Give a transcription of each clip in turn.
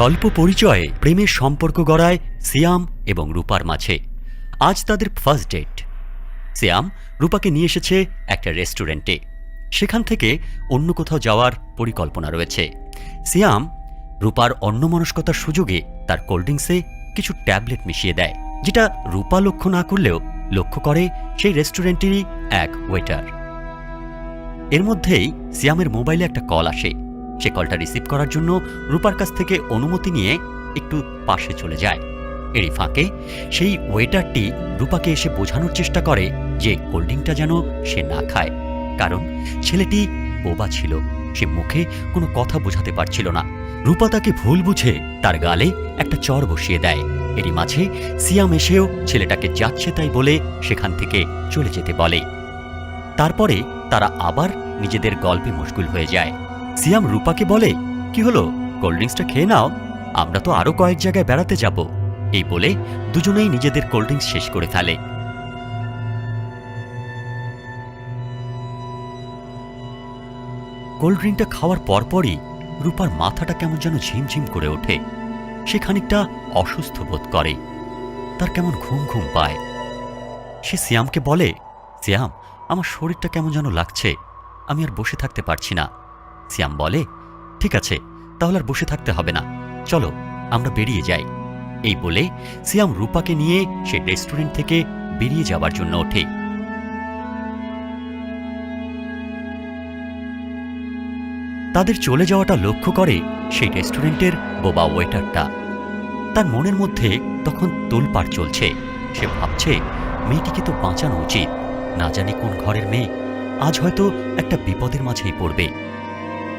স্বল্প পরিচয়ে প্রেমের সম্পর্ক গড়ায় সিয়াম এবং রূপার মাঝে। আজ তাদের ফার্স্ট ডেট সিয়াম রূপাকে নিয়ে এসেছে একটা রেস্টুরেন্টে সেখান থেকে অন্য কোথাও যাওয়ার পরিকল্পনা রয়েছে। সিয়াম রূপার অন্যমনস্কতার সুযোগে তার কোল্ড ড্রিঙ্কসে কিছু ট্যাবলেট মিশিয়ে দেয়, যেটা রূপা লক্ষ্য না করলেও লক্ষ্য করে সেই রেস্টুরেন্টেরই এক ওয়েটার এর মধ্যেই সিয়ামের মোবাইলে একটা কল আসে। সে কলটা রিসিভ করার জন্য রূপার কাছ থেকে অনুমতি নিয়ে একটু পাশে চলে যায়। এরই ফাঁকে সেই ওয়েটারটি রূপাকে এসে বোঝানোর চেষ্টা করে যে কোল্ড যেন সে না খায়, কারণ ছেলেটি বোবা ছিল, সে মুখে কোনো কথা বোঝাতে পারছিল না। রূপা তাকে ভুল বুঝে তার গালে একটা চর বসিয়ে দেয়। এরই মাঝে সিয়াম এসেও ছেলেটাকে যাচ্ছে তাই বলে সেখান থেকে চলে যেতে বলে। তারপরে তারা আবার নিজেদের গল্পে মশগুল হয়ে যায়। সিয়াম রূপাকে বলে, কি হলো? কোল্ড ড্রিঙ্কসটা খেয়ে নাও। আমরা তো আরও কয়েক জায়গায় বেড়াতে যাব। এই বলে দুজনেই নিজেদের কোল্ড ড্রিঙ্কস শেষ করে ফেলে। কোল্ড ড্রিঙ্কটা খাওয়ার পরপরই রূপার মাথাটা কেমন যেন ঝিমঝিম করে ওঠে। সে খানিকটা অসুস্থ বোধ করে। তার কেমন ঘুম ঘুম পায়। সে সিয়ামকে বলে, সিয়াম, আমার শরীরটা কেমন যেন লাগছে। আমি আর বসে থাকতে পারছি না। সিয়াম বলে, ঠিক আছে, তাহলে আর বসে থাকতে হবে না। চলো, আমরা বেরিয়ে যাই। এই বলে সিয়াম রূপাকে নিয়ে সে রেস্টুরেন্ট থেকে বেরিয়ে যাবার জন্য ওঠে। তাদের চলে যাওয়াটা লক্ষ্য করে সেই রেস্টুরেন্টের বোবা ওয়েটারটা। তার মনের মধ্যে তখন তোলপাড় চলছে। সে ভাবছে, মেয়েটিকে তো বাঁচানো উচিত। না জানি কোন ঘরের মেয়ে, আজ হয়তো একটা বিপদের মাঝেই পড়বে।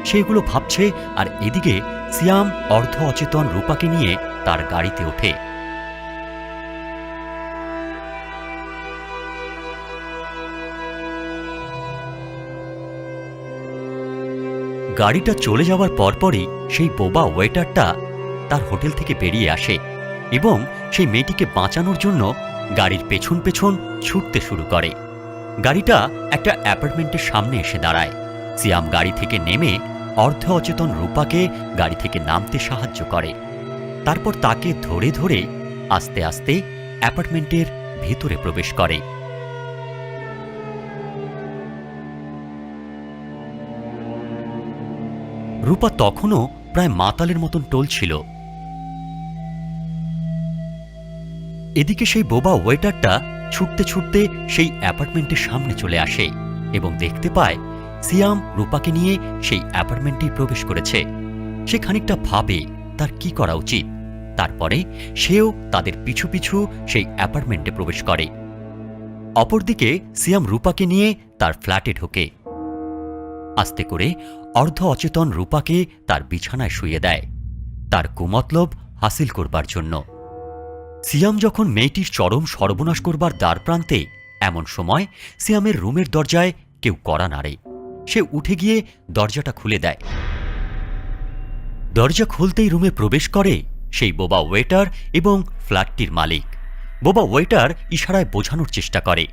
সেগুলো ভাবছে আর এদিকে সিয়াম, অর্ধ অচেতন রূপাকে নিয়ে তার গাড়িতে ওঠে। গাড়িটা চলে যাওয়ার পরপরই সেই বোবা ওয়েটারটা তার হোটেল থেকে বেরিয়ে আসে এবং সেই মেয়েটিকে বাঁচানোর জন্য গাড়ির পেছন পেছন ছুটতে শুরু করে। গাড়িটা একটা অ্যাপার্টমেন্টের সামনে এসে দাঁড়ায়। সিয়াম গাড়ি থেকে নেমে অর্ধ অচেতন রূপাকে গাড়ি থেকে নামতে সাহায্য করে। তারপর তাকে ধরে ধরে আস্তে আস্তে অ্যাপার্টমেন্টের ভেতরে প্রবেশ করে। রূপা তখনও প্রায় মাতালের মতন টলছিল। এদিকে সেই বোবা ওয়েটারটা ছুটতে ছুটতে সেই অ্যাপার্টমেন্টের সামনে চলে আসে এবং দেখতে পায় সিয়াম রূপাকে নিয়ে সেই অ্যাপার্টমেন্টেই প্রবেশ করেছে। সে খানিকটা ভাবে তার কি করা উচিত। তারপরে সেও তাদের পিছু পিছু সেই অ্যাপার্টমেন্টে প্রবেশ করে। অপরদিকে সিয়াম রূপাকে নিয়ে তার ফ্ল্যাটে ঢোকে। আস্তে করে অর্ধ অচেতন রূপাকে তার বিছানায় শুয়ে দেয়। তার কুমতলব হাসিল করবার জন্য। সিয়াম যখন মেয়েটির চরম সর্বনাশ করবার দ্বার প্রান্তে এমন সময় সিয়ামের রুমের দরজায় কেউ কড়া নাড়ে। সে উঠে গিয়ে দরজাটা খুলে দেয়। দরজা খুলতেই রুমে প্রবেশ করে সেই বোবা ওয়েটার এবং ফ্ল্যাটটির মালিক। বোবা ওয়েটার ইশারায় বোঝানোর চেষ্টা করে।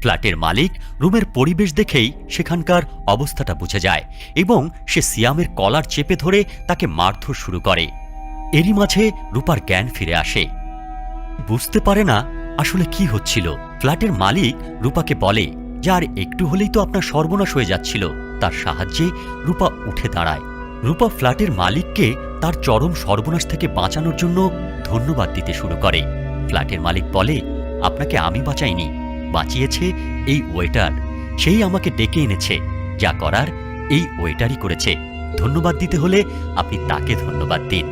ফ্ল্যাটের মালিক রুমের পরিবেশ দেখেই সেখানকার অবস্থাটা বুঝে যায় এবং সে সিয়ামের কলার চেপে ধরে তাকে মারধর শুরু করে। এরই মাঝে রূপার জ্ঞান ফিরে আসে। বুঝতে পারে না আসলে কি হচ্ছিল। ফ্ল্যাটের মালিক রূপাকে বলে যে আর একটু হলেই তো আপনার সর্বনাশ হয়ে যাচ্ছিল। তার সাহায্যে রূপা উঠে দাঁড়ায়। রূপা ফ্ল্যাটের মালিককে তার চরম সর্বনাশ থেকে বাঁচানোর জন্য ধন্যবাদ দিতে শুরু করে। ফ্ল্যাটের মালিক বলে, আপনাকে আমি বাঁচাইনি। বাঁচিয়েছে এই ওয়েটার। সেই আমাকে ডেকে এনেছে। যা করার এই ওয়েটারই করেছে। ধন্যবাদ দিতে হলে আপনি তাকে ধন্যবাদ দিন।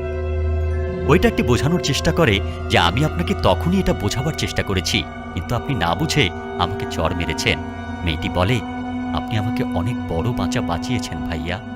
ওয়েটারটি বোঝানোর চেষ্টা করে যে আমি আপনাকে তখনই এটা বোঝাবার চেষ্টা করেছি। কিন্তু আপনি না বুঝে আমাকে চর মেরেছেন। মেয়েটি বলে আপনি আমাকে অনেক বড় বাঁচা বাঁচিয়েছেন ভাইয়া।